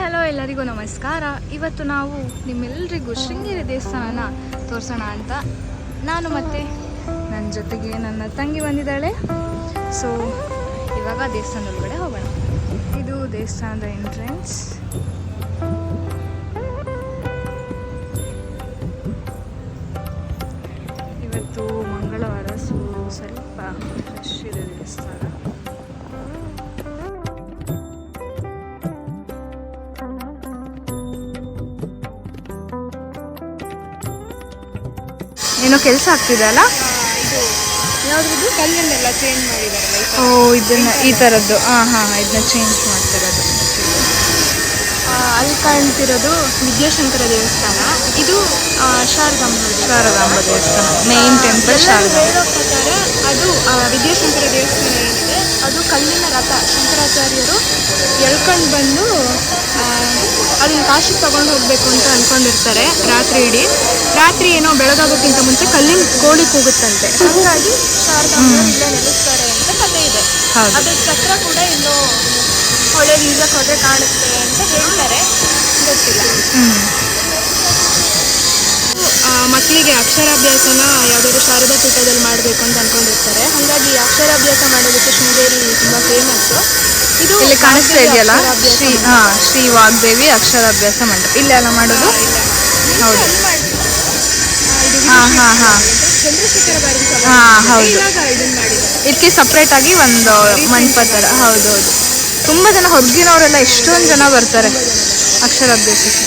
Hello ಎಲ್ಲರಿಗೂ ನಮಸ್ಕಾರ. ಇವತ್ತು ನಾವು ನಿಮ್ಮೆಲ್ಲರಿಗೂ ಶೃಂಗೇರಿ ದೇವಸ್ಥಾನನ ತೋರಿಸೋಣ ಅಂತ. ನಾನು ಮತ್ತೆ ನನ್ನ ಜೊತೆಗೆ ನನ್ನ ತಂಗಿ ಬಂದಿದ್ದಾಳೆ. ಸೊ ಇವಾಗ ದೇವಸ್ಥಾನದ ಒಳಗಡೆ ಹೋಗೋಣ. ಇದು ದೇವಸ್ಥಾನದ ಎಂಟ್ರೆನ್ಸ್ ಏನೋ ಕೆಲಸ ಆಗ್ತಿದೆ ಅಲ್ಲ? ಕಲ್ಲನ್ನೆಲ್ಲ ಚೇಂಜ್ ಮಾಡಿದ್ದಾರೆ ಓ ಇದನ್ನ ಈ ಥರದ್ದು ಹಾಂ ಹಾಂ ಇದನ್ನ ಚೇಂಜ್ ಮಾಡ್ತಿರೋದು. ಅಲ್ಲಿ ಕಾಣ್ತಿರೋದು ವಿದ್ಯಾಶಂಕರ ದೇವಸ್ಥಾನ. ಇದು ಶಾರದಾಂಬ. ಶಾರದಾಂಬ ದೇವಸ್ಥಾನ. ಮೇನ್ ಟೆಂಪಲ್ ಶಾರದಾಂಬ ಹೇಳೋ ಪ್ರಕಾರ ಅದು ವಿದ್ಯಾಶಂಕರ ದೇವಸ್ಥಾನ ಏನಿದೆ ಅದು ಕಲ್ಲಿನ ರಥ. ಶಂಕರಾಚಾರ್ಯರು ಎಳ್ಕೊಂಡು ಬಂದು ಅದನ್ನ ಕಾಶಿಗೆ ತಗೊಂಡು ಹೋಗಬೇಕು ಅಂತ ಅನ್ಕೊಂಡಿರ್ತಾರೆ ರಾತ್ರಿ ಇಡೀ. ರಾತ್ರಿ ಏನೋ ಬೆಳಗಾಗೋಕ್ಕಿಂತ ಮುಂಚೆ ಕಲ್ಲಿನ ಕೋಳಿ ಕೂಗುತ್ತಂತೆ. ಹಾಗಾಗಿ ಶಾರದಾಂಬರು ಇಲ್ಲೇ ನೆಲೆಸ್ತಾರೆ ಅಂತ ಕಥೆ ಇದೆ. ಅದ್ರ ಚಕ್ರ ಕೂಡ ಇನ್ನು ಹೊಳೆ ಬೀಜಕ್ಕೆ ಹೋದ್ರೆ ಕಾಣುತ್ತೆ ಅಂತ ಹೇಳ್ತಾರೆ. ಗೊತ್ತಿಲ್ಲ. ಅಕ್ಷರಾಭ್ಯಾಸನ ಯಾವುದಾದ್ರು ಶಾರದಾ ಪೀಠದಲ್ಲಿ ಮಾಡಬೇಕು ಅಂತ ಅನ್ಕೊಂಡಿರ್ತಾರೆ. ಹಾಗಾಗಿ ಅಕ್ಷರಾಭ್ಯಾಸ ಮಾಡೋದಕ್ಕೆ ಶೃಂಗೇರಿ ತುಂಬ ಫೇಮಸ್ಸು ಇದು ಇಲ್ಲಿ ಕಾಣಿಸ್ತಾ ಇದೆಯಲ್ಲ? ಶ್ರೀ. ಹಾಂ ಶ್ರೀ ವಾಗ್ದೇವಿ ಅಕ್ಷರಾಭ್ಯಾಸ ಮಂಟಪ ಇಲ್ಲೇ ಅಲ್ಲ ಮಾಡೋದು. ಹೌದು. ಹಾಂ ಹಾಂ ಹಾಂ ಚಂದ್ರಶೇಖರ ಹಾ, ಹೌದು. ಇದಕ್ಕೆ ಸಪ್ರೇಟ್ ಆಗಿ ಒಂದು ಮಂಟಪ ಥರ ಹೌದೌದು ತುಂಬ ಜನ ಹೊರಗಿನವರೆಲ್ಲ ಎಷ್ಟೊಂದು ಜನ ಬರ್ತಾರೆ ಅಕ್ಷರಾಭ್ಯಾಸಕ್ಕೆ.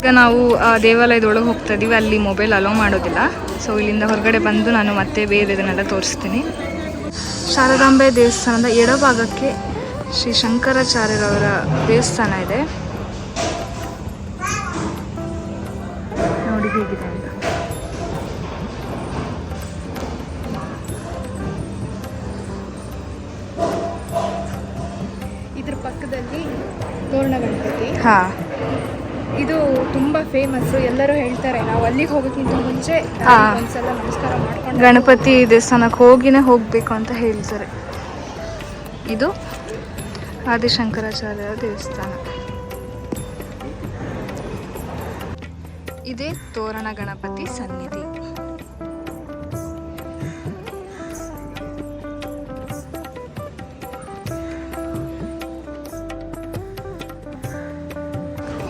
ಈಗ ನಾವು ದೇವಾಲಯದೊಳಗೆ ದೇವಾಲಯದ ಹೋಗ್ತಾ ಇದೀವಿ ಅಲ್ಲಿ ಮೊಬೈಲ್ ಅಲೋ ಮಾಡೋದಿಲ್ಲ. ಸೊ ಇಲ್ಲಿಂದ ಹೊರಗಡೆ ಬಂದು ನಾನು ಮತ್ತೆ ಬೇರೆ ಇದನ್ನೆಲ್ಲ ತೋರಿಸ್ತೀನಿ. ಶಾರದಾಂಬೆ ದೇವಸ್ಥಾನದ ಎಡಭಾಗಕ್ಕೆ ಶ್ರೀ ಶಂಕರಾಚಾರ್ಯರವರ ದೇವಸ್ಥಾನ ಇದೆ. ನೋಡಿ ಹೇಗಿದೆ ಅಂತ. ಇದ್ರ ಪಕ್ಕದಲ್ಲಿ ತೋರಣ ಗಣಪತಿ ಹಾಂ. ಇದು ತುಂಬಾ ಫೇಮಸ್ ಎಲ್ಲರೂ ಹೇಳ್ತಾರೆ ನಾವು ಅಲ್ಲಿಗೆ ಹೋಗೋಕ್ಕಿಂತ ಮುಂಚೆ. ಒಂದ್ಸಲ ನಮಸ್ಕಾರ ಮಾಡ್ಕೊಂಡು ಗಣಪತಿ ದೇವಸ್ಥಾನಕ್ಕೆ ಹೋಗಿನೇ ಹೋಗಬೇಕು ಅಂತ ಹೇಳ್ತಾರೆ. ಇದು ಆದಿಶಂಕರಾಚಾರ್ಯರ ದೇವಸ್ಥಾನ. ಇದೇ ತೋರಣ ಗಣಪತಿ ಸನ್ನಿಧಿ.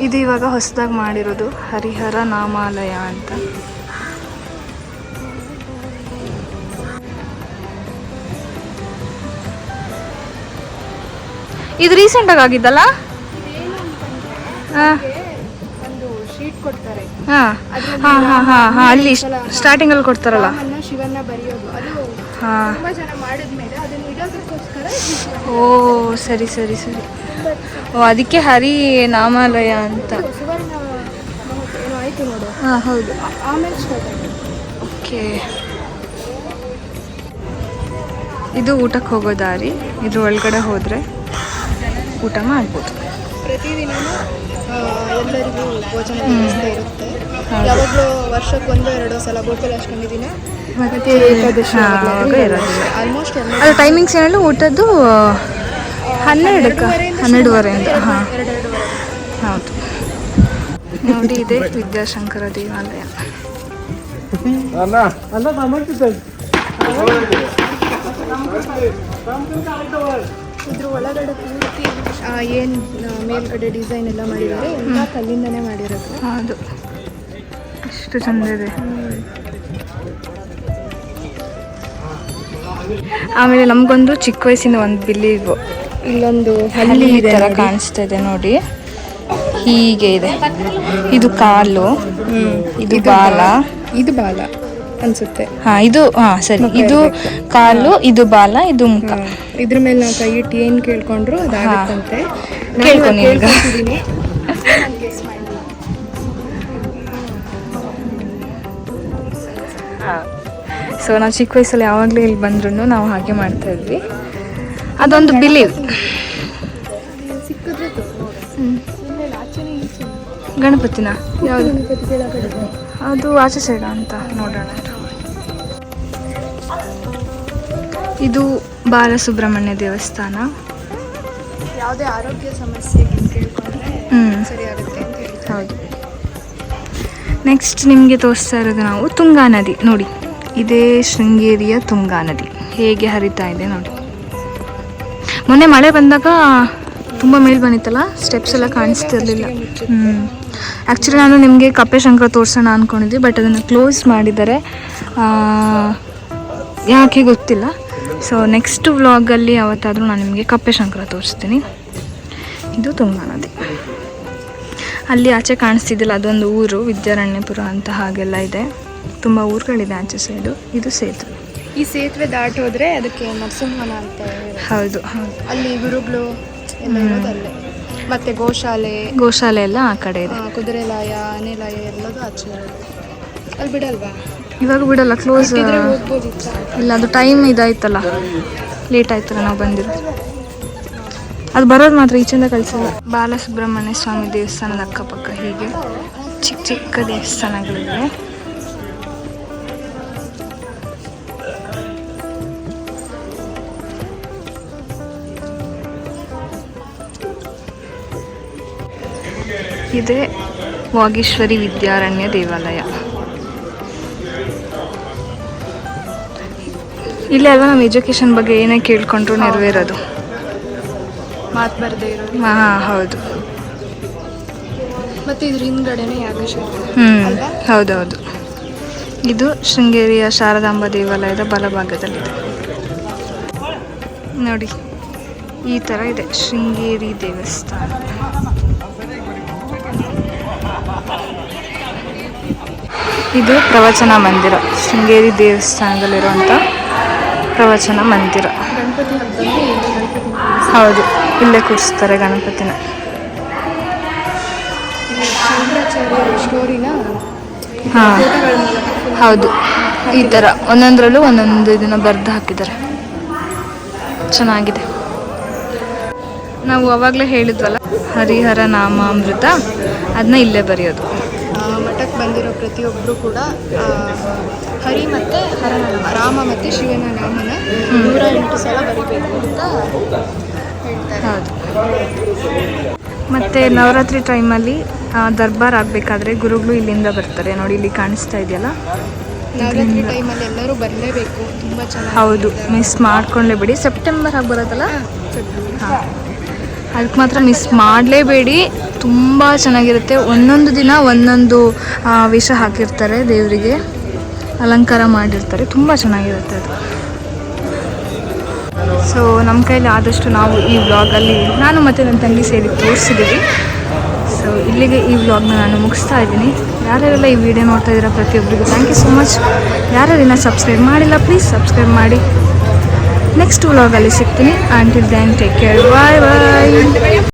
ಇದು ಇವಾಗ ಹೊಸದಾಗಿ ಮಾಡಿರೋದು ಹರಿಹರ ನಾಮಾಲಯ ಅಂತ. ಇದು ರೀಸೆಂಟಾಗಿ ಆಗಿದ್ದಲ್ಲ? ಅಲ್ಲಿ ಸ್ಟಾರ್ಟಿಂಗ್ ಶೀಟ್ ಕೊಡ್ತಾರೆ. ಹಾಂ. ಹಾಂ ಹಾಂ ಹಾಂ ಹಾಂ ಅಲ್ಲಿ ಕೊಡ್ತಾರಲ್ಲ. ಬರೆಯೋದು. ಹಾಂ. ತುಂಬಾ ಜನ ಮಾಡಿದ್ಮೇಲೆ ಅದನ್ನ ಇಡೋದಕ್ಕೋಸ್ಕರ ಈ ಶಿವನ ಓ, ಸರಿ ಸರಿ ಸರಿ. ಓ, ಅದಕ್ಕೆ ಹರಿ ನಾಮಾಲಯ ಅಂತ. ಹಾಂ, ಹೌದು. ಓಕೆ. ಇದು ಊಟಕ್ಕೆ ಹೋಗೋ ದಾರಿ. ಇದ್ರ ಒಳಗಡೆ ಹೋದರೆ ಊಟ ಮಾಡ್ಬೋದು. ಪ್ರತಿದಿನನೂ ಆ, ಎಲ್ಲರಿಗೂ ಭೋಜನ ವ್ಯವಸ್ಥೆ ಇರುತ್ತೆ. ಯಾವಾಗಲೂ ವರ್ಷಕ್ಕೊಂದು ಎರಡು ಸಲ ಗೋಕುಲಾಷ್ಟಮಿ ದಿನ ಮತ್ತೆ. ಆಲ್ಮೋಸ್ಟ್ ಎಲ್ಲ ಅದು ಟೈಮಿಂಗ್ಸ್ ಏನಲ್ಲ ಊಟದ್ದು ಹನ್ನೆರಡಕ್ಕೆ ಹನ್ನೆರಡುವರೆಯಿಂದ ಹಾಂ. ಹೌದು. ನೋಡಿ ಇದೆ ವಿದ್ಯಾಶಂಕರ ದೇವಾಲಯ. ಇದ್ರ ಒಳಗಡೆ ಪೂರ್ತಿ ಏನು ಮೇಲ್ಗಡೆ ಡಿಸೈನ್ ಎಲ್ಲ ಮಾಡಿದ್ದಾರೆ ಎಲ್ಲ ಕಲ್ಲಿಂದನೇ ಮಾಡಿರೋದು. ಹೌದು. ಎಷ್ಟು ಚಂದ ಇದೆ ಆಮೇಲೆ ನಮಗೊಂದು ಚಿಕ್ಕ ವಯಸ್ಸಿನ ಒಂದು ಬಿಲ್ಲಿ ಇಲ್ಲೊಂದು ಹಲ್ಲಿ ಈ ಥರ ಕಾಣಿಸ್ತಾ ಇದೆ ನೋಡಿ. ಹೀಗೆ ಇದೆ. ಇದು ಕಾಲು. ಇದು ಬಾಲ. ಇದು ಬಾಲ. ಅನ್ಸುತ್ತೆ. ಹಾ ಇದು ಹಾ ಸರಿ. ಇದು ಕಾಲು ಇದು ಬಾಲ ಇದು ಮುಖ. ಇದ್ರ ಮೇಲೆ ನಾವು ಕೈ ಇಟ್ಟು ಏನ್ ಕೇಳ್ಕೊಂಡ್ರು ಅದಾಗುತ್ತಂತೆ ಕೇಳ್ಕೊಂಡು ಈಗ. ಸೊ ನಾವು ಚಿಕ್ಕ ವಯಸ್ಸಲ್ಲಿ ಯಾವಾಗಲೂ ಇಲ್ಲಿ ಬಂದ್ರೂ ನಾವು ಹಾಗೆ ಮಾಡ್ತಾ ಇದ್ವಿ. ಅದೊಂದು ಬಿಲೀವ್ ಗಣಪತಿನ? ಯಾವುದು? ಅದು ಆಚೆ ಸೈಡ ಅಂತ ನೋಡೋಣ. ಇದು ಬಾಲಸುಬ್ರಹ್ಮಣ್ಯ ದೇವಸ್ಥಾನ. ಯಾವುದೇ ಆರೋಗ್ಯ ಸಮಸ್ಯೆ ಸರಿ ಹೌದು. ನೆಕ್ಸ್ಟ್ ನಿಮಗೆ ತೋರಿಸ್ತಾ ಇರೋದು ನಾವು ತುಂಗಾ ನದಿ. ನೋಡಿ ಇದೇ ಶೃಂಗೇರಿಯ ತುಂಗಾ ನದಿ. ಹೇಗೆ ಹರಿತಾ ಇದೆ ನೋಡಿ. ಮೊನ್ನೆ ಮಳೆ ಬಂದಾಗ ತುಂಬ ಮೇಲ್ ಬಂದಿತ್ತಲ್ಲ ಸ್ಟೆಪ್ಸ್ ಎಲ್ಲ ಕಾಣಿಸ್ತಿರ್ಲಿಲ್ಲ. ಹ್ಞೂ ಆ್ಯಕ್ಚುಲಿ ನಾನು ನಿಮಗೆ ಕಪ್ಪೆ ಶಂಕರ ತೋರಿಸೋಣ ಅಂದ್ಕೊಂಡಿದ್ವಿ ಬಟ್ ಅದನ್ನು ಕ್ಲೋಸ್ ಮಾಡಿದ್ದಾರೆ ಯಾಕೆ ಗೊತ್ತಿಲ್ಲ. ಸೊ ನೆಕ್ಸ್ಟ್ ವ್ಲಾಗಲ್ಲಿ ಯಾವತ್ತಾದರೂ ನಾನು ನಿಮಗೆ ಕಪ್ಪೆ ಶಂಕರ ತೋರಿಸ್ತೀನಿ. ಇದು ತುಂಗಾ ನದಿ. ಅಲ್ಲಿ ಆಚೆ ಕಾಣಿಸ್ತಿದ್ದಿಲ್ಲ ಅದೊಂದು ಊರು ವಿದ್ಯಾರಣ್ಯಪುರ ಅಂತ ಹಾಗೆಲ್ಲ ಇದೆ. ತುಂಬ ಊರುಗಳಿದೆ ಆಚೆ ಸೈಡು ಇದು ಸೇತುವೆ ಈ ಸೇತುವೆ ದಾಟೋದ್ರೆ ಅದಕ್ಕೆ ನರಸಿಂಹನ ಅಂತ. ಹೌದು ಹೌದು. ಅಲ್ಲಿ ಗುರುಗಳು ಅಲ್ಲೇ. ಮತ್ತೆ ಗೋಶಾಲೆ. ಗೋಶಾಲೆ ಎಲ್ಲ ಆ ಕಡೆ ಇದೆ. ಆ, ಕುದುರೆ ಲಾಯ ಆನೆ ಲಾಯ ಎಲ್ಲದೂ ಆಚೆ ಅಲ್ಲಿ ಬಿಡಲ್ವಾ? ಇವಾಗ ಬಿಡಲ್ಲ ಕ್ಲೋಸ್ ಇಲ್ಲ ಅದು ಟೈಮ್ ಇದಾಯ್ತಲ್ಲ. ಲೇಟ್ ಆಯ್ತಲ್ಲ ನಾವು ಬಂದಿರೋ ಅದು ಬರೋದು ಮಾತ್ರ ಈಚಿಂದ ಕಳಿಸಲ್ಲ ಬಾಲಸುಬ್ರಹ್ಮಣ್ಯ ಸ್ವಾಮಿ ದೇವಸ್ಥಾನದ ಅಕ್ಕಪಕ್ಕ ಹೀಗೆ ಚಿಕ್ಕ ಚಿಕ್ಕ ದೇವಸ್ಥಾನಗಳಿವೆ. ಇದೆ ವಾಗೀಶ್ವರಿ ವಿದ್ಯಾರಣ್ಯ ದೇವಾಲಯ. ಇಲ್ಲಿ ಅಲ್ವಾ ನಮ್ಮ ಎಜುಕೇಶನ್ ಬಗ್ಗೆ ಏನೇ ಕೇಳ್ಕೊಂಡ್ರು ನೆರವೇರೋದು. ಮಾತು ಬರದೇ ಇರೋದು. ಹಾಂ ಹೌದು. ಮತ್ತು ಇದ್ರ ಹಿಂದ್ಗಡೆನೆ ಯಾಗೇಶ್ವರ. ಹ್ಞೂ? ಹೌದೌದು. ಇದು ಶೃಂಗೇರಿಯ ಶಾರದಾಂಬ ದೇವಾಲಯದ ಬಲಭಾಗದಲ್ಲಿದೆ. ನೋಡಿ ಈ ಥರ ಇದೆ ಶೃಂಗೇರಿ ದೇವಸ್ಥಾನ. ಇದು ಪ್ರವಚನ ಮಂದಿರ ಶೃಂಗೇರಿ ದೇವಸ್ಥಾನದಲ್ಲಿರುವಂಥ ಪ್ರವಚನ ಮಂದಿರ. ಹೌದು, ಇಲ್ಲೇ ಕೂರಿಸ್ತಾರೆ ಗಣಪತಿನ. ಹಾ, ಹೌದು, ಈ ಥರ ಒಂದೊಂದರಲ್ಲೂ ಒಂದೊಂದು ಇದನ್ನು ಬರೆದು ಹಾಕಿದ್ದಾರೆ. ಚೆನ್ನಾಗಿದೆ. ನಾವು ಅವಾಗಲೇ ಹೇಳಿದ್ವಲ್ಲ, ಹರಿಹರ ನಾಮ ಅಮೃತ ಅದನ್ನ ಇಲ್ಲೇ ಬರೆಯೋದು. ಬಂದಿರೋ ಪ್ರತಿಯೊಬ್ಬರು ಕೂಡ ಹರಿ ಮತ್ತು ಹರ ರಾಮ ಮತ್ತು ಶಿವನ ನಾಮನ ನೂರ ಎಂಟು ಸಲ ಬರಿಬೇಕು ಅಂತ ಹೇಳ್ತಾರೆ. ಮತ್ತು ನವರಾತ್ರಿ ಟೈಮಲ್ಲಿ ದರ್ಬಾರ್ ಆಗಬೇಕಾದ್ರೆ ಗುರುಗಳು ಇಲ್ಲಿಂದ ಬರ್ತಾರೆ. ನೋಡಿ ಇಲ್ಲಿ ಕಾಣಿಸ್ತಾ ಇದೆಯಲ್ಲ? ನವರಾತ್ರಿ ಟೈಮಲ್ಲಿ ಎಲ್ಲರೂ ಬರಲೇಬೇಕು. ತುಂಬ ಚೆನ್ನಾಗಿ ಹೌದು ಮಿಸ್ ಮಾಡ್ಕೊಂಡ್ಲೇ ಬಿಡಿ. ಸೆಪ್ಟೆಂಬರ್ ಆಗಿ ಬರೋದಲ್ಲ ಹಾಂ ಅದಕ್ಕೆ ಮಾತ್ರ ಮಿಸ್ ಮಾಡಲೇಬೇಡಿ. ತುಂಬ ಚೆನ್ನಾಗಿರುತ್ತೆ. ಒಂದೊಂದು ದಿನ ಒಂದೊಂದು ವಿಷ ಹಾಕಿರ್ತಾರೆ ದೇವರಿಗೆ. ಅಲಂಕಾರ ಮಾಡಿರ್ತಾರೆ. ತುಂಬ ಚೆನ್ನಾಗಿರುತ್ತೆ ಅದು. ಸೊ ನಮ್ಮ ಕೈಯಲ್ಲಿ ಆದಷ್ಟು ನಾವು ಈ ವ್ಲಾಗಲ್ಲಿ ನಾನು ಮತ್ತು ನನ್ನ ತಂಗಿ ಸೇರಿ ತೋರಿಸಿದ್ದೀವಿ. ಸೊ ಇಲ್ಲಿಗೆ ಈ ವ್ಲಾಗ್ನ ನಾನು ಮುಗಿಸ್ತಾ ಇದ್ದೀನಿ. ಯಾರ್ಯಾರೆಲ್ಲ ಈ ವಿಡಿಯೋ ನೋಡ್ತಾ ಇದ್ದೀರಾ ಪ್ರತಿಯೊಬ್ಬರಿಗೂ ಥ್ಯಾಂಕ್ ಯು ಸೊ ಮಚ್ ಯಾರ್ಯಾರಿನ ಸಬ್ಸ್ಕ್ರೈಬ್ ಮಾಡಿಲ್ಲ ಪ್ಲೀಸ್ ಸಬ್ಸ್ಕ್ರೈಬ್ ಮಾಡಿ. ನೆಕ್ಸ್ಟ್ ವ್ಲಾಗಲ್ಲಿ ಸಿಗ್ತೀನಿ until then take care bye bye